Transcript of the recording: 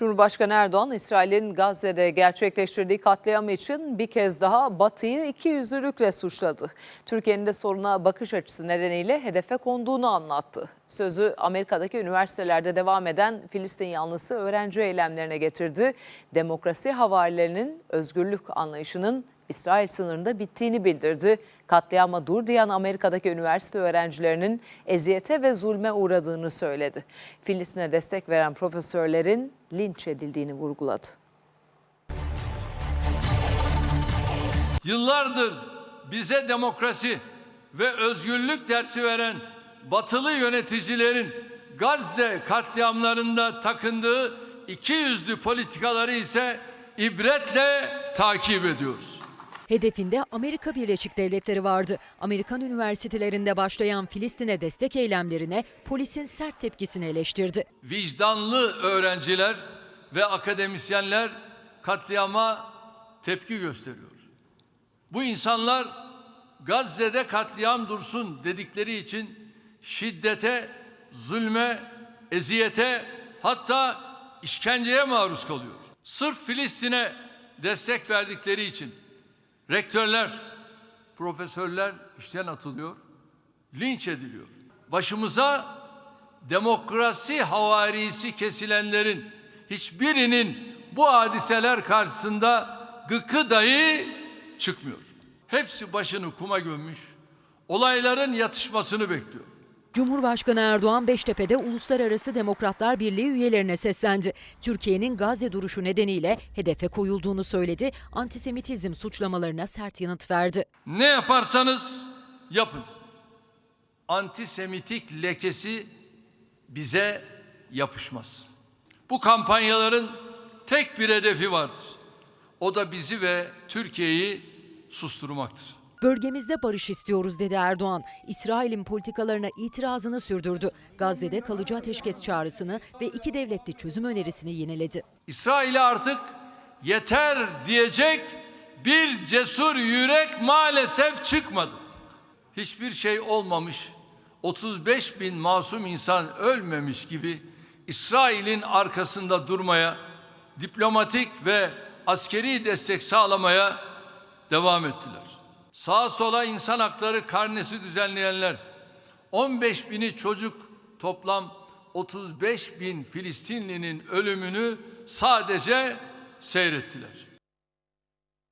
Cumhurbaşkanı Erdoğan, İsrail'in Gazze'de gerçekleştirdiği katliam için bir kez daha Batı'yı ikiyüzlülükle suçladı. Türkiye'nin de soruna bakış açısı nedeniyle hedefe konduğunu anlattı. Sözü Amerika'daki üniversitelerde devam eden Filistin yanlısı öğrenci eylemlerine getirdi. Demokrasi havarilerinin özgürlük anlayışının İsrail sınırında bittiğini bildirdi. Katliama dur diyen Amerika'daki üniversite öğrencilerinin eziyete ve zulme uğradığını söyledi. Filistin'e destek veren profesörlerin linç edildiğini vurguladı. Yıllardır bize demokrasi ve özgürlük dersi veren batılı yöneticilerin Gazze katliamlarında takındığı iki yüzlü politikaları ise ibretle takip ediyoruz. Hedefinde Amerika Birleşik Devletleri vardı. Amerikan üniversitelerinde başlayan Filistin'e destek eylemlerine polisin sert tepkisini eleştirdi. Vicdanlı öğrenciler ve akademisyenler katliama tepki gösteriyor. Bu insanlar Gazze'de katliam dursun dedikleri için şiddete, zulme, eziyete hatta işkenceye maruz kalıyor. Sırf Filistin'e destek verdikleri için rektörler, profesörler işten atılıyor, linç ediliyor. Başımıza demokrasi havarisi kesilenlerin hiçbirinin bu hadiseler karşısında gıkı dahi çıkmıyor. Hepsi başını kuma gömmüş, olayların yatışmasını bekliyor. Cumhurbaşkanı Erdoğan Beştepe'de Uluslararası Demokratlar Birliği üyelerine seslendi. Türkiye'nin Gazze duruşu nedeniyle hedefe koyulduğunu söyledi. Antisemitizm suçlamalarına sert yanıt verdi. Ne yaparsanız yapın. Antisemitik lekesi bize yapışmaz. Bu kampanyaların tek bir hedefi vardır. O da bizi ve Türkiye'yi susturmaktır. Bölgemizde barış istiyoruz dedi Erdoğan. İsrail'in politikalarına itirazını sürdürdü. Gazze'de kalıcı ateşkes çağrısını ve iki devletli çözüm önerisini yeniledi. İsrail'e artık yeter diyecek bir cesur yürek maalesef çıkmadı. Hiçbir şey olmamış, 35 bin masum insan ölmemiş gibi İsrail'in arkasında durmaya, diplomatik ve askeri destek sağlamaya devam ettiler. Sağa sola insan hakları karnesi düzenleyenler, 15 bini çocuk toplam 35 bin Filistinlinin ölümünü sadece seyrettiler.